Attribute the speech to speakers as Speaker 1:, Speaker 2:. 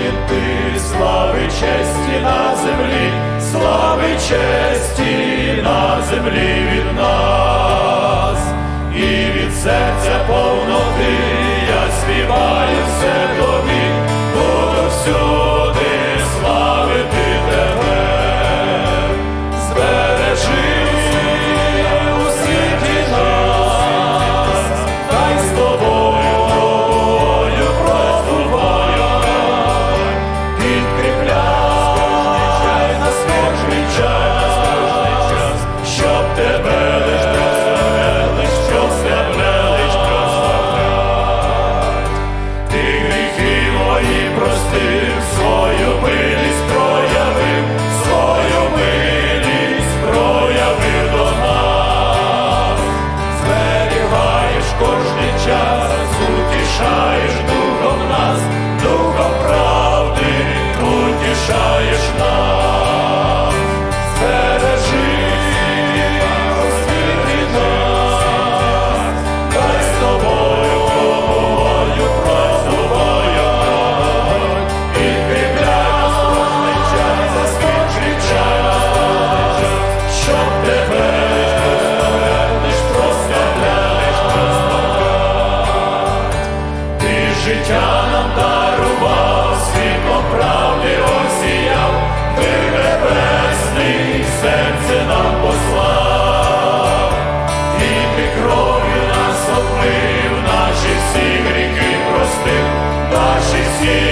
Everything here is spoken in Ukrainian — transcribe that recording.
Speaker 1: воїн ти, слави чести на землі, слави чести на землі видна. Yeah.